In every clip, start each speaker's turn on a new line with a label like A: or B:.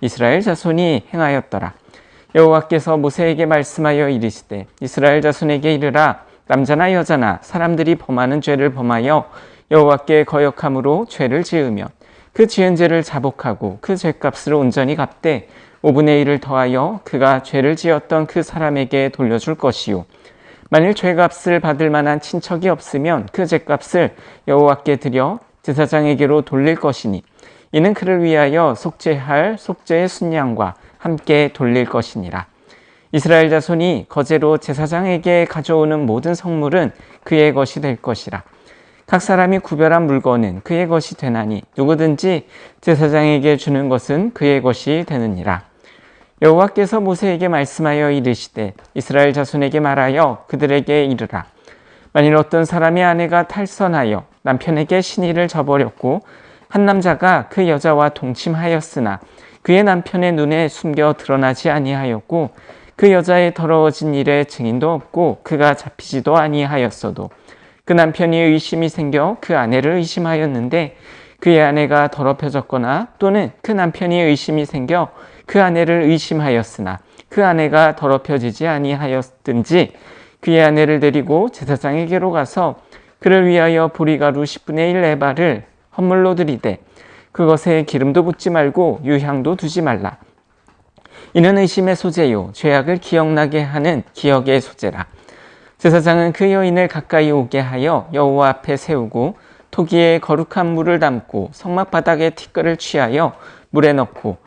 A: 이스라엘 자손이 행하였더라. 여호와께서 모세에게 말씀하여 이르시되 이스라엘 자손에게 이르라 남자나 여자나 사람들이 범하는 죄를 범하여 여호와께 거역함으로 죄를 지으면 그 지은 죄를 자복하고 그 죄값을 온전히 갚되 5분의 1을 더하여 그가 죄를 지었던 그 사람에게 돌려줄 것이요 만일 죄값을 받을 만한 친척이 없으면 그 죄값을 여호와께 드려 제사장에게로 돌릴 것이니 이는 그를 위하여 속죄할 속죄의 순양과 함께 돌릴 것이니라. 이스라엘 자손이 거제로 제사장에게 가져오는 모든 성물은 그의 것이 될 것이라. 각 사람이 구별한 물건은 그의 것이 되나니 누구든지 제사장에게 주는 것은 그의 것이 되느니라. 여호와께서 모세에게 말씀하여 이르시되 이스라엘 자손에게 말하여 그들에게 이르라. 만일 어떤 사람의 아내가 탈선하여 남편에게 신의를 저버렸고 한 남자가 그 여자와 동침하였으나 그의 남편의 눈에 숨겨 드러나지 아니하였고 그 여자의 더러워진 일에 증인도 없고 그가 잡히지도 아니하였어도 그 남편이 의심이 생겨 그 아내를 의심하였는데 그의 아내가 더럽혀졌거나 또는 그 남편이 의심이 생겨 그 아내를 의심하였으나 그 아내가 더럽혀지지 아니하였든지 그의 아내를 데리고 제사장에게로 가서 그를 위하여 보리가루 10분의 1 에바를 헌물로 드리되 그것에 기름도 붓지 말고 유향도 두지 말라. 이는 의심의 소재요 죄악을 기억나게 하는 기억의 소재라. 제사장은 그 여인을 가까이 오게 하여 여호와 앞에 세우고 토기에 거룩한 물을 담고 성막 바닥에 티끌을 취하여 물에 넣고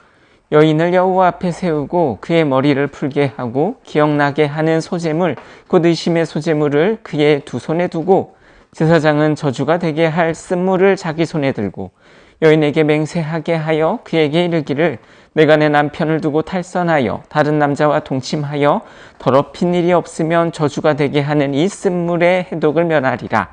A: 여인을 여호와 앞에 세우고 그의 머리를 풀게 하고 기억나게 하는 소재물 곧 의심의 소재물을 그의 두 손에 두고 제사장은 저주가 되게 할 쓴물을 자기 손에 들고 여인에게 맹세하게 하여 그에게 이르기를 내가 내 남편을 두고 탈선하여 다른 남자와 동침하여 더럽힌 일이 없으면 저주가 되게 하는 이 쓴물의 해독을 면하리라.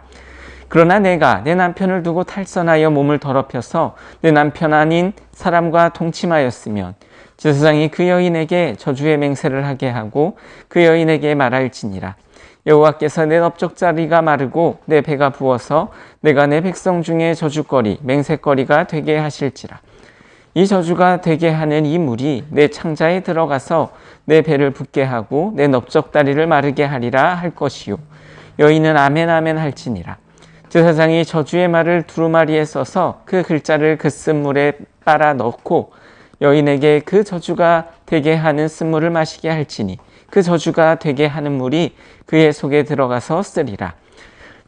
A: 그러나 내가 내 남편을 두고 탈선하여 몸을 더럽혀서 내 남편 아닌 사람과 동침하였으면 제사장이 그 여인에게 저주의 맹세를 하게 하고 그 여인에게 말할지니라. 여호와께서 내 넓적자리가 마르고 내 배가 부어서 내가 내 백성 중에 저주거리 맹세거리가 되게 하실지라. 이 저주가 되게 하는 이 물이 내 창자에 들어가서 내 배를 붓게 하고 내 넓적다리를 마르게 하리라 할 것이요. 여인은 아멘 아멘 할지니라. 제사장이 저주의 말을 두루마리에 써서 그 글자를 그 쓴물에 빨아 넣고 여인에게 그 저주가 되게 하는 쓴물을 마시게 할지니 그 저주가 되게 하는 물이 그의 속에 들어가서 쓰리라.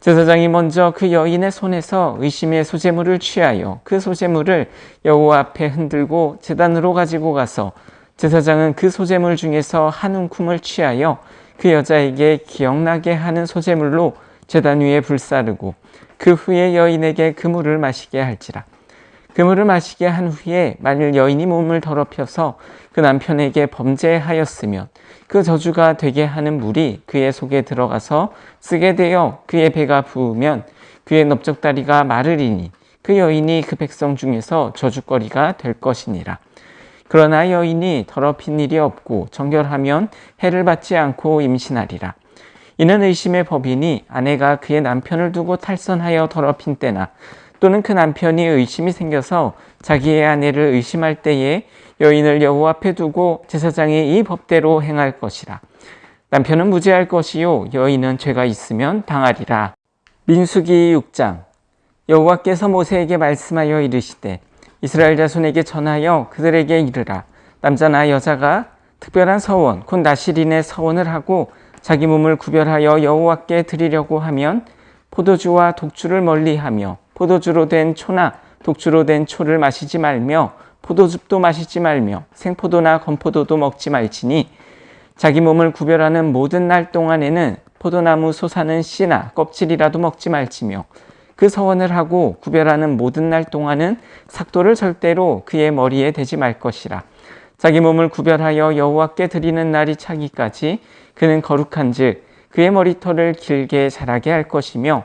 A: 제사장이 먼저 그 여인의 손에서 의심의 소재물을 취하여 그 소재물을 여호와 앞에 흔들고 제단으로 가지고 가서 제사장은 그 소재물 중에서 한 움큼을 취하여 그 여자에게 기억나게 하는 소재물로 제단 위에 불사르고 그 후에 여인에게 그 물을 마시게 할지라. 그물을 마시게 한 후에 만일 여인이 몸을 더럽혀서 그 남편에게 범죄하였으면 그 저주가 되게 하는 물이 그의 속에 들어가서 쓰게 되어 그의 배가 부으면 그의 넓적다리가 마르리니 그 여인이 그 백성 중에서 저주거리가 될 것이니라. 그러나 여인이 더럽힌 일이 없고 정결하면 해를 받지 않고 임신하리라. 이는 의심의 법이니 아내가 그의 남편을 두고 탈선하여 더럽힌 때나 또는 그 남편이 의심이 생겨서 자기의 아내를 의심할 때에 여인을 여호와 앞에 두고 제사장이 이 법대로 행할 것이라. 남편은 무죄할 것이요 여인은 죄가 있으면 당하리라. 민수기 6장 여호와께서 모세에게 말씀하여 이르시되 이스라엘 자손에게 전하여 그들에게 이르라 남자나 여자가 특별한 서원 곧 나시린의 서원을 하고 자기 몸을 구별하여 여호와께 드리려고 하면 포도주와 독주를 멀리하며 포도주로 된 초나 독주로 된 초를 마시지 말며 포도즙도 마시지 말며 생포도나 건포도도 먹지 말지니 자기 몸을 구별하는 모든 날 동안에는 포도나무 솟아는 씨나 껍질이라도 먹지 말지며 그 서원을 하고 구별하는 모든 날 동안은 삭도를 절대로 그의 머리에 대지 말 것이라. 자기 몸을 구별하여 여호와께 드리는 날이 차기까지 그는 거룩한즉 그의 머리털을 길게 자라게 할 것이며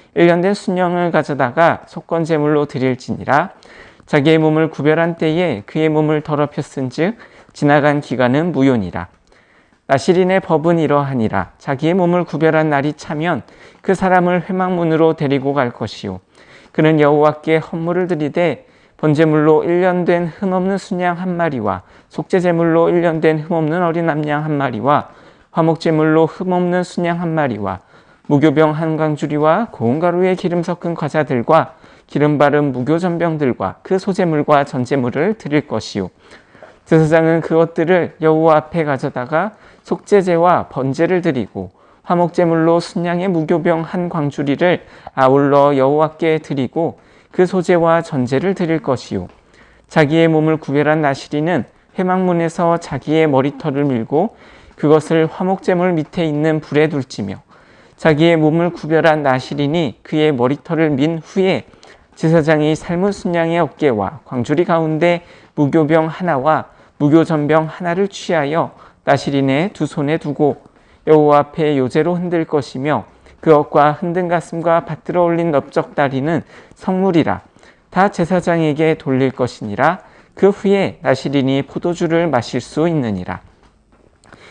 A: 1년 된 순양을 가져다가 속건 제물로 드릴지니라. 자기의 몸을 구별한 때에 그의 몸을 더럽혔은즉 지나간 기간은 무효니라. 나시린의 법은 이러하니라. 자기의 몸을 구별한 날이 차면 그 사람을 회막문으로 데리고 갈 것이요. 그는 여호와께 헌물을 드리되 번제물로 1년 된 흠없는 순양 한 마리와 속죄제물로 1년 된 흠없는 어린 남양 한 마리와 화목제물로 흠없는 순양 한 마리와 무교병 한 강주리와 고운 가루에 기름 섞은 과자들과 기름 바른 무교 전병들과 그 소재물과 전제물을 드릴 것이요. 제사장은 그것들을 여호와 앞에 가져다가 속죄제와 번제를 드리고 화목제물로 순양의 무교병 한 광주리를 아울러 여호와께 드리고 그 소재와 전제를 드릴 것이요. 자기의 몸을 구별한 나시리는 회막문에서 자기의 머리털을 밀고 그것을 화목제물 밑에 있는 불에 둘지며 자기의 몸을 구별한 나시린이 그의 머리털을 민 후에 제사장이 삶은 순양의 어깨와 광주리 가운데 무교병 하나와 무교전병 하나를 취하여 나시린의 두 손에 두고 여호와 앞에 요제로 흔들 것이며 그것과 흔든 가슴과 받들어 올린 넓적 다리는 성물이라 다 제사장에게 돌릴 것이니라. 그 후에 나시린이 포도주를 마실 수 있느니라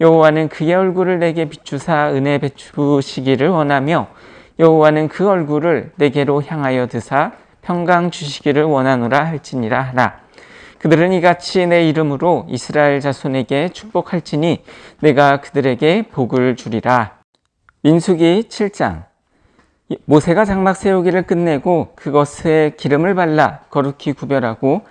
A: 여호와는 그의 얼굴을 내게 비추사 은혜 베추시기를 원하며 여호와는 그 얼굴을 내게로 향하여 드사 평강 주시기를 원하노라 할지니라 하라. 그들은 이같이 내 이름으로 이스라엘 자손에게 축복할지니 내가 그들에게 복을 주리라. 민수기 7장 모세가 장막 세우기를 끝내고 그것에 기름을 발라 거룩히 구별하고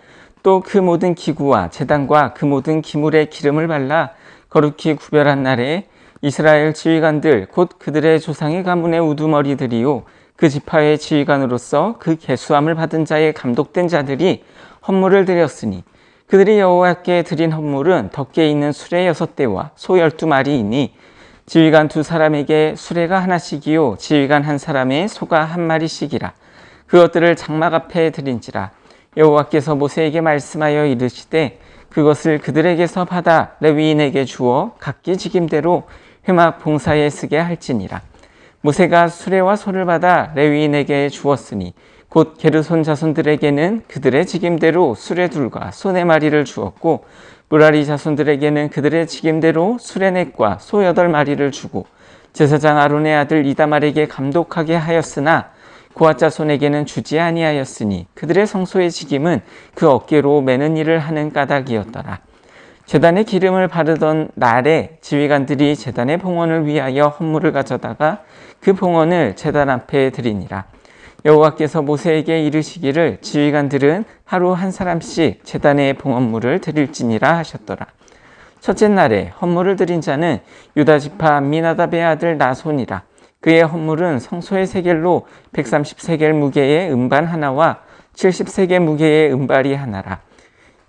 A: 또 그 모든 기구와 재단과 그 모든 기물에 기름을 발라 거룩히 구별한 날에 이스라엘 지휘관들 곧 그들의 조상의 가문의 우두머리들이요 그 지파의 지휘관으로서 그 계수함을 받은 자의 감독된 자들이 헌물을 드렸으니 그들이 여호와께 드린 헌물은 덕계에 있는 수레 여섯 대와 소 열두 마리이니 지휘관 두 사람에게 수레가 하나씩이요 지휘관 한 사람의 소가 한 마리씩이라. 그것들을 장막 앞에 드린지라. 여호와께서 모세에게 말씀하여 이르시되 그것을 그들에게서 받아 레위인에게 주어 각기 직임대로 회막 봉사에 쓰게 할지니라. 모세가 수레와 소를 받아 레위인에게 주었으니 곧 게르손 자손들에게는 그들의 직임대로 수레 둘과 소네 마리를 주었고 무라리 자손들에게는 그들의 직임대로 수레넷과 소 여덟 마리를 주고 제사장 아론의 아들 이다말에게 감독하게 하였으나 고아자 손에게는 주지 아니하였으니 그들의 성소의 직임은 그 어깨로 매는 일을 하는 까닭이었더라. 재단에 기름을 바르던 날에 지휘관들이 재단의 봉헌을 위하여 헌물을 가져다가 그 봉헌을 재단 앞에 드리니라. 여호와께서 모세에게 이르시기를 지휘관들은 하루 한 사람씩 재단의 봉헌물을 드릴지니라 하셨더라. 첫째 날에 헌물을 드린 자는 유다 지파 미나답의 아들 나손이라. 그의 헌물은 성소의 세겔로 130세겔 무게의 음반 하나와 70세겔 무게의 음발이 하나라.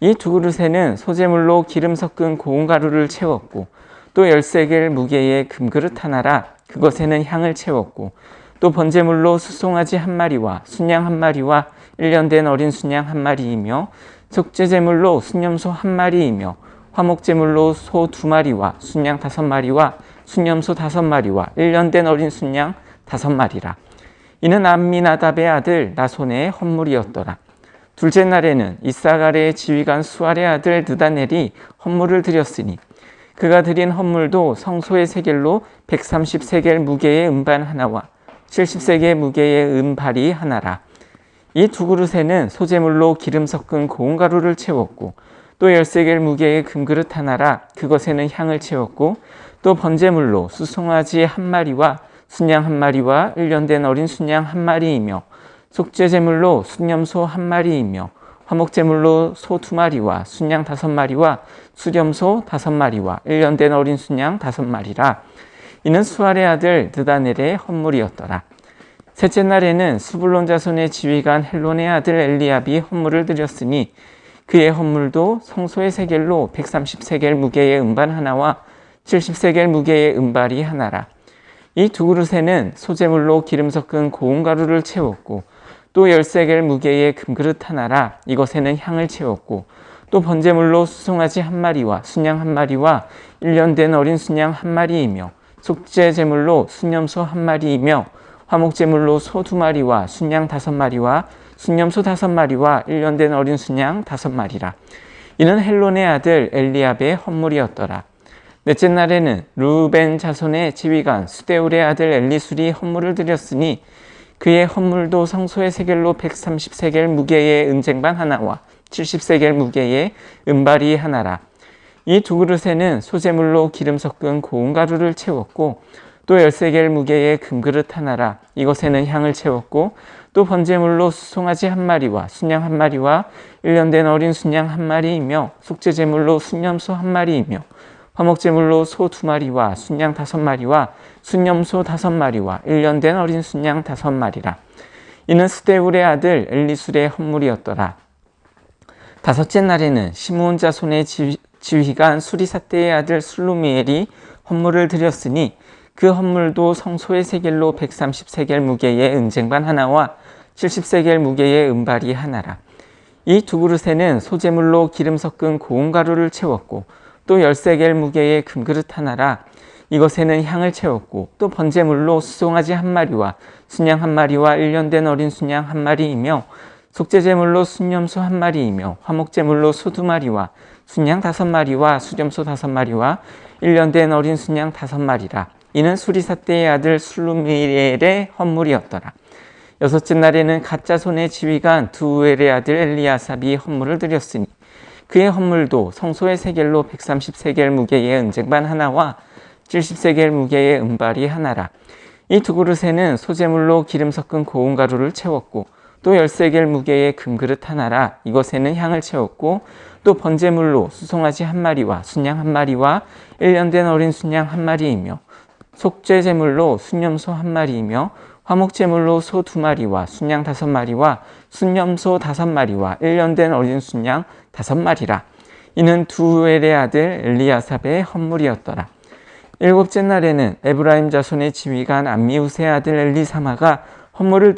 A: 이 두 그릇에는 소재물로 기름 섞은 고운 가루를 채웠고 또 10세겔 무게의 금그릇 하나라 그것에는 향을 채웠고 또 번제물로 수송아지 한 마리와 순양 한 마리와 1년 된 어린 순양 한 마리이며 속죄제물로 순염소 한 마리이며 화목제물로 소 두 마리와 순양 다섯 마리와 순염소 다섯 마리와 1년 된 어린 순양 다섯 마리라. 이는 암미나답의 아들 나손의 헌물이었더라. 둘째 날에는 이사가레의 지휘관 수알의 아들 느다넬이 헌물을 드렸으니 그가 드린 헌물도 성소의 세겔로 130세겔 무게의 음반 하나와 70세겔 무게의 은발이 하나라. 이 두 그릇에는 소재물로 기름 섞은 고운 가루를 채웠고 또 열세겔 무게의 금그릇 하나라 그것에는 향을 채웠고 또 번제물로 수송아지 한 마리와 순양 한 마리와 1년 된 어린 순양 한 마리이며 속죄제물로 순염소 한 마리이며 화목제물로 소 두 마리와 순양 다섯 마리와 수렴소 다섯 마리와 1년 된 어린 순양 다섯 마리라. 이는 수알의 아들 느다넬의 헌물이었더라. 셋째 날에는 수불론 자손의 지휘관 헬론의 아들 엘리압이 헌물을 드렸으니 그의 헌물도 성소의 세겔로 130세겔 무게의 음반 하나와 70세겔 무게의 은발이 하나라. 이 두 그릇에는 소재물로 기름 섞은 고운 가루를 채웠고 또 열세겔 무게의 금그릇 하나라. 이것에는 향을 채웠고 또 번제물로 수송아지 한 마리와 순양 한 마리와 1년 된 어린 순양 한 마리이며 속죄 제물로 순염소 한 마리이며 화목 제물로 소 두 마리와 순양 다섯 마리와 순염소 다섯 마리와 1년 된 어린 순양 다섯 마리라. 이는 헬론의 아들 엘리압의 헌물이었더라 넷째 날에는 루벤 자손의 지휘관 수데울의 아들 엘리술이 헌물을 드렸으니 그의 헌물도 성소의 세겔로 130세겔 무게의 은쟁반 하나와 70세겔 무게의 은발이 하나라. 이 두 그릇에는 소재물로 기름 섞은 고운 가루를 채웠고 또 10세겔 무게의 금그릇 하나라. 이것에는 향을 채웠고 또 번제물로 수송아지 한 마리와 순양 한 마리와 1년 된 어린 순양 한 마리이며 속죄제물로 순염소 한 마리이며 화목제물로 소 두 마리와 순양 다섯 마리와 순염소 다섯 마리와 1년 된 어린 순양 다섯 마리라. 이는 스데울의 아들 엘리술의 헌물이었더라. 다섯째 날에는 시므온 자손의 지휘관 수리사떼의 아들 술루미엘이 헌물을 드렸으니 그 헌물도 성소의 세겔로 130세겔 무게의 은쟁반 하나와 70세겔 무게의 은발이 하나라. 이 두 그릇에는 소재물로 기름 섞은 고운 가루를 채웠고 또 열세 겔 무게의 금그릇 하나라 이것에는 향을 채웠고 또 번제물로 수송아지 한 마리와 순양 한 마리와 1년 된 어린 순양 한 마리이며 속죄제물로 순염소 한 마리이며 화목제물로 소 두 마리와 순양 다섯 마리와 수렴소 다섯 마리와 1년 된 어린 순양 다섯 마리라. 이는 수리사떼의 아들 술루미엘의 헌물이었더라. 여섯째 날에는 가짜 손의 지휘관 두엘의 아들 엘리아삽이 헌물을 드렸으니 그의 헌물도 성소의 세겔로 130세겔 무게의 은쟁반 하나와 70세겔 무게의 은발이 하나라. 이 두 그릇에는 소재물로 기름 섞은 고운 가루를 채웠고 또 10세겔 무게의 금그릇 하나라. 이것에는 향을 채웠고 또 번제물로 수송아지 한 마리와 순양 한 마리와 1년 된 어린 순양 한 마리이며 속죄 제물로 순염소 한 마리이며 화목 제물로 소 두 마리와 순양 다섯 마리와 순염소 다섯 마리와 1년 된 어린 순양 다섯 마리라. 이는 두 엘의 아들 엘리야삽의 헌물이었더라. 일곱째 날에는 에브라임 자손의 지휘관 암미우스의 아들 엘리사마가 헌물을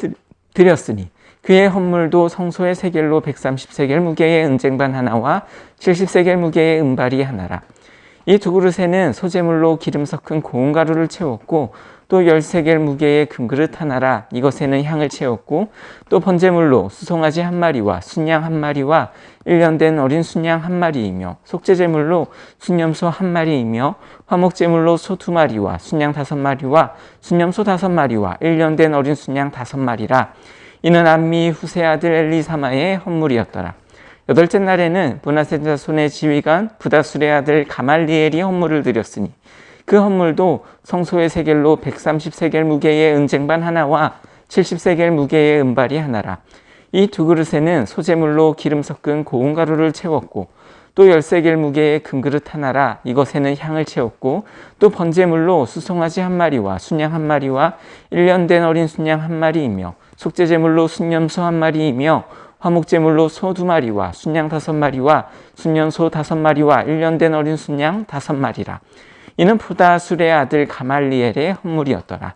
A: 드렸으니 그의 헌물도 성소의 세겔로 130세겔 무게의 은쟁반 하나와 70세겔 무게의 은발이 하나라. 이 두 그릇에는 소재물로 기름 섞은 고운 가루를 채웠고 또 열세겔 무게의 금그릇 하나라. 이것에는 향을 채웠고 또 번제물로 수송아지 한 마리와 순양 한 마리와 1년 된 어린 순양 한 마리이며 속죄제물로 순염소 한 마리이며 화목제물로 소 두 마리와 순양 다섯 마리와 순염소 다섯 마리와 1년 된 어린 순양 다섯 마리라. 이는 암미 후세 아들 엘리사마의 헌물이었더라. 여덟째 날에는 분하세자 손의 지휘관 부다술의 아들 가말리엘이 헌물을 드렸으니 그 헌물도 성소의 세겔로 130세겔 무게의 은쟁반 하나와 70세겔 무게의 은발이 하나라. 이 두 그릇에는 소재물로 기름 섞은 고운 가루를 채웠고 또 열세겔 무게의 금그릇 하나라 이것에는 향을 채웠고 또 번제물로 수송아지 한 마리와 순양 한 마리와 1년 된 어린 순양 한 마리이며 속죄제물로 순염소 한 마리이며 화목제물로 소 두 마리와 순양 다섯 마리와 순년소 다섯 마리와 1년 된 어린 순양 다섯 마리라 이는 부다술의 아들 가말리엘의 헌물이었더라.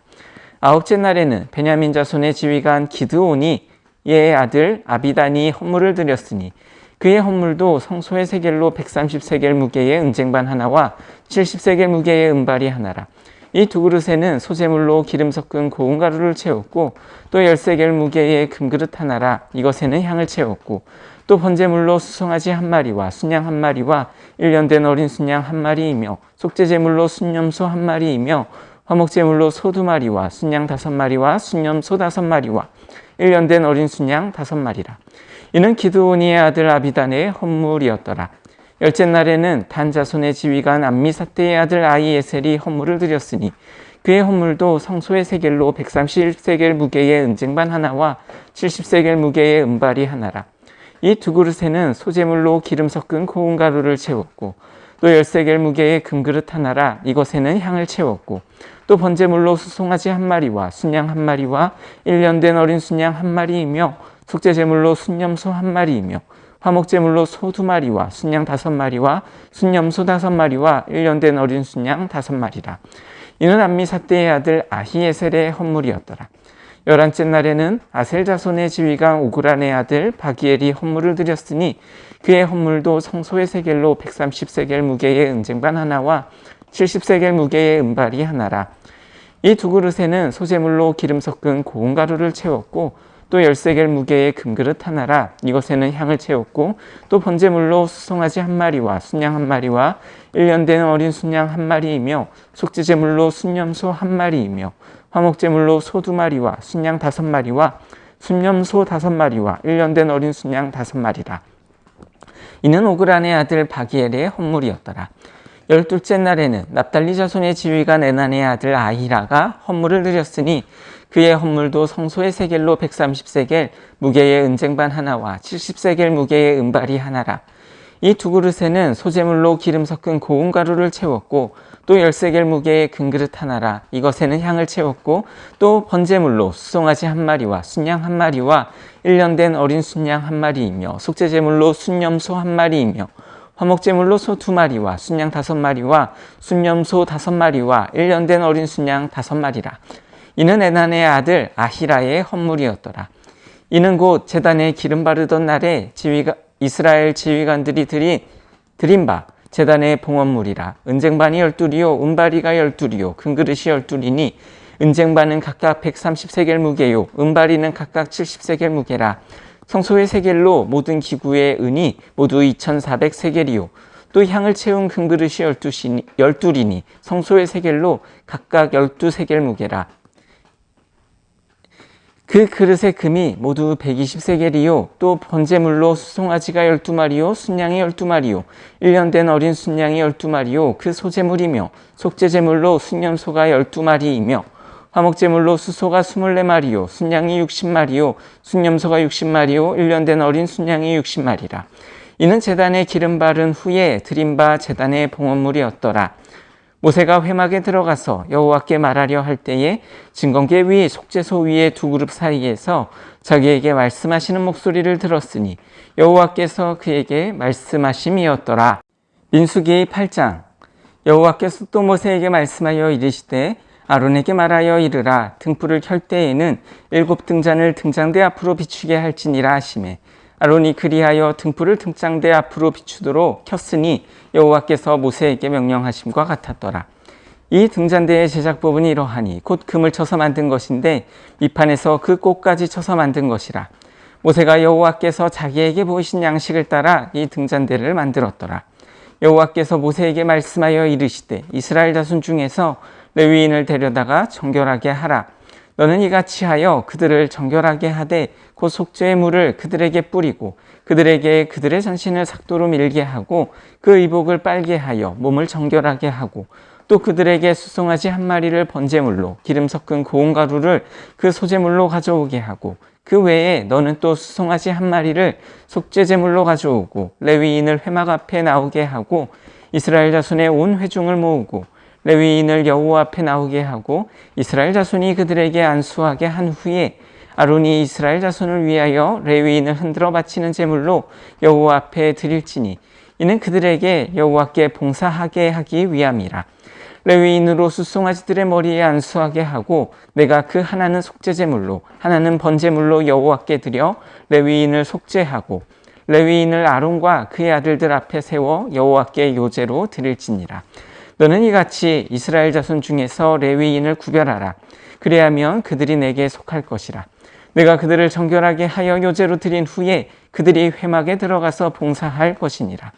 A: 아홉째 날에는 베냐민 자손의 지휘관 기드온이 예의 아들 아비단이 헌물을 드렸으니 그의 헌물도 성소의 세겔로 130세겔 무게의 은쟁반 하나와 70세겔 무게의 은발이 하나라. 이 두 그릇에는 소재물로 기름 섞은 고운 가루를 채웠고 또 10세겔 무게의 금그릇 하나라 이것에는 향을 채웠고 또 번제물로 수송아지 한 마리와 순양 한 마리와 1년 된 어린 순양 한 마리이며 속죄제물로 순념소 한 마리이며 화목제물로 소 두 마리와 순양 다섯 마리와 순념소 다섯 마리와 1년 된 어린 순양 다섯 마리라. 이는 기드온이의 아들 아비단의 헌물이었더라. 열째 날에는 단 자손의 지휘관 암미사테의 아들 아이에셀이 헌물을 드렸으니 그의 헌물도 성소의 세겔로 130세겔 무게의 은쟁반 하나와 70세겔 무게의 은발이 하나라. 이 두 그릇에는 소재물로 기름 섞은 고운 가루를 채웠고 또 열세 겔 무게의 금그릇 하나라 이것에는 향을 채웠고 또 번제물로 수송아지 한 마리와 순양 한 마리와 1년 된 어린 순양 한 마리이며 속죄제물로 순념소 한 마리이며 화목제물로 소 두 마리와 순양 다섯 마리와 순념소 다섯 마리와 1년 된 어린 순양 다섯 마리라. 이는 암미사떼의 아들 아히에셀의 헌물이었더라. 열한째 날에는 아셀 자손의 지휘관 오그란의 아들 바기엘이 헌물을 드렸으니 그의 헌물도 성소의 세겔로 130세겔 무게의 은쟁반 하나와 70세겔 무게의 은발이 하나라. 이 두 그릇에는 소재물로 기름 섞은 고운 가루를 채웠고 또 열세 겔 무게의 금그릇 하나라. 이것에는 향을 채웠고 또 번제물로 수송아지 한 마리와 순양 한 마리와 1년 된 어린 순양 한 마리이며 속죄제물로 순념소 한 마리이며 화목제물로 소 두 마리와 순양 다섯 마리와 순념소 다섯 마리와 1년 된 어린 순양 다섯 마리라. 이는 오그란의 아들 바기엘의 헌물이었더라. 열둘째 날에는 납달리 자손의 지휘관 에난의 아들 아히라가 헌물을 드렸으니 그의 헌물도 성소의 세겔로 130세겔 무게의 은쟁반 하나와 70세겔 무게의 은발이 하나라. 이 두 그릇에는 소재물로 기름 섞은 고운 가루를 채웠고 또 10세겔 무게의 금그릇 하나라. 이것에는 향을 채웠고 또 번제물로 수송아지 한 마리와 순양 한 마리와 1년 된 어린 순양 한 마리이며 속죄제물로 순념소 한 마리이며 화목제물로 소 두 마리와 순양 다섯 마리와 순념소 다섯 마리와 1년 된 어린 순양 다섯 마리라. 이는 에난의 아들 아히라의 헌물이었더라. 이는 곧 제단에 기름 바르던 날에 지휘가, 이스라엘 지휘관들이 드린, 드린 바 제단의 봉헌물이라. 은쟁반이 열둘이요 은바리가 열둘이요 금그릇이 열둘이니 은쟁반은 각각 130세겔 무게요 은바리는 각각 70세겔 무게라. 성소의 세겔로 모든 기구의 은이 모두 2,400세겔이요. 또 향을 채운 금그릇이 열둘이니 성소의 세겔로 각각 열두 세겔 무게라. 그 그릇의 금이 모두 120세겔이요. 또 번제물로 수송아지가 12마리요. 순양이 12마리요. 1년 된 어린 순양이 12마리요. 그 소제물이며 속죄제물로 순념소가 12마리이며 화목제물로 수소가 24마리요. 순양이 60마리요. 순념소가 60마리요. 1년 된 어린 순양이 60마리라. 이는 재단에 기름 바른 후에 드린 바 재단의 봉헌물이었더라. 모세가 회막에 들어가서 여호와께 말하려 할 때에 증거계 위 속죄소 위의 두 그룹 사이에서 자기에게 말씀하시는 목소리를 들었으니 여호와께서 그에게 말씀하심이었더라. 민수기 8장 여호와께서 또 모세에게 말씀하여 이르시되 아론에게 말하여 이르라 등불을 켤 때에는 일곱 등잔을 등장대 앞으로 비추게 할지니라 하심에 아론이 그리하여 등불을 등장대 앞으로 비추도록 켰으니 여호와께서 모세에게 명령하심과 같았더라. 이 등잔대의 제작법은 이러하니 곧 금을 쳐서 만든 것인데 밑판에서 그 꽃까지 쳐서 만든 것이라. 모세가 여호와께서 자기에게 보이신 양식을 따라 이 등잔대를 만들었더라. 여호와께서 모세에게 말씀하여 이르시되 이스라엘 자손 중에서 레위인을 데려다가 정결하게 하라. 너는 이같이 하여 그들을 정결하게 하되 곧 속죄의 물을 그들에게 뿌리고 그들에게 그들의 전신을 삭도로 밀게 하고 그 의복을 빨게 하여 몸을 정결하게 하고 또 그들에게 수송아지 한 마리를 번제물로 기름 섞은 고운 가루를 그 소제물로 가져오게 하고 그 외에 너는 또 수송아지 한 마리를 속죄제물로 가져오고 레위인을 회막 앞에 나오게 하고 이스라엘 자손의 온 회중을 모으고 레위인을 여호와 앞에 나오게 하고 이스라엘 자손이 그들에게 안수하게 한 후에 아론이 이스라엘 자손을 위하여 레위인을 흔들어 바치는 제물로 여호와 앞에 드릴지니 이는 그들에게 여호와께 봉사하게 하기 위함이라. 레위인으로 수송아지들의 머리에 안수하게 하고 내가 그 하나는 속죄제물로 하나는 번제물로 여호와께 드려 레위인을 속죄하고 레위인을 아론과 그의 아들들 앞에 세워 여호와께 요제로 드릴지니라. 너는 이같이 이스라엘 자손 중에서 레위인을 구별하라. 그래야면 그들이 내게 속할 것이라. 내가 그들을 정결하게 하여 요제로 드린 후에 그들이 회막에 들어가서 봉사할 것이니라.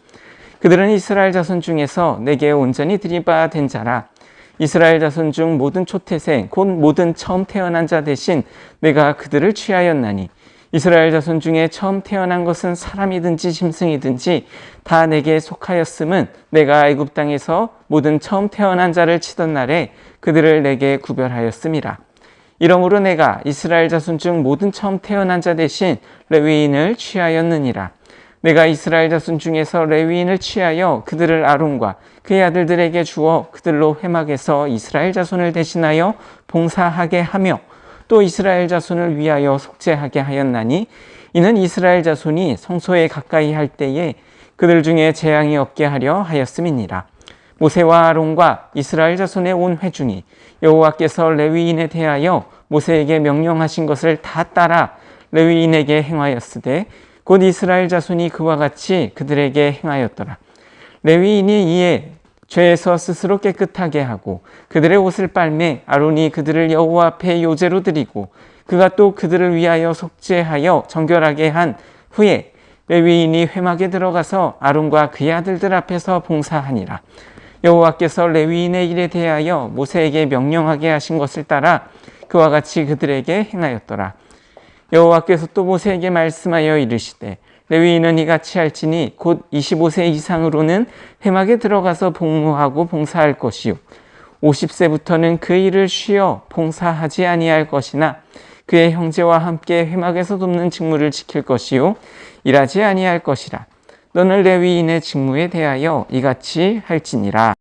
A: 그들은 이스라엘 자손 중에서 내게 온전히 드리바 된 자라. 이스라엘 자손 중 모든 초태생 곧 모든 처음 태어난 자 대신 내가 그들을 취하였나니 이스라엘 자손 중에 처음 태어난 것은 사람이든지 짐승이든지 다 내게 속하였음은 내가 애굽 땅에서 모든 처음 태어난 자를 치던 날에 그들을 내게 구별하였음이라. 이러므로 내가 이스라엘 자손 중 모든 처음 태어난 자 대신 레위인을 취하였느니라. 내가 이스라엘 자손 중에서 레위인을 취하여 그들을 아론과 그의 아들들에게 주어 그들로 회막에서 이스라엘 자손을 대신하여 봉사하게 하며 또 이스라엘 자손을 위하여 속죄하게 하였나니 이는 이스라엘 자손이 성소에 가까이 할 때에 그들 중에 재앙이 없게 하려 하였음이니라. 모세와 아론과 이스라엘 자손의 온 회중이 여호와께서 레위인에 대하여 모세에게 명령하신 것을 다 따라 레위인에게 행하였으되 곧 이스라엘 자손이 그와 같이 그들에게 행하였더라. 레위인이 이에 죄에서 스스로 깨끗하게 하고 그들의 옷을 빨매 아론이 그들을 여호와 앞에 요제로 드리고 그가 또 그들을 위하여 속죄하여 정결하게 한 후에 레위인이 회막에 들어가서 아론과 그의 아들들 앞에서 봉사하니라. 여호와께서 레위인의 일에 대하여 모세에게 명령하게 하신 것을 따라 그와 같이 그들에게 행하였더라. 여호와께서 또 모세에게 말씀하여 이르시되 레위인은 이같이 할지니 곧 25세 이상으로는 회막에 들어가서 복무하고 봉사할 것이요. 50세부터는 그 일을 쉬어 봉사하지 아니할 것이나 그의 형제와 함께 회막에서 돕는 직무를 지킬 것이요. 일하지 아니할 것이라. 너는 레위인의 직무에 대하여 이같이 할지니라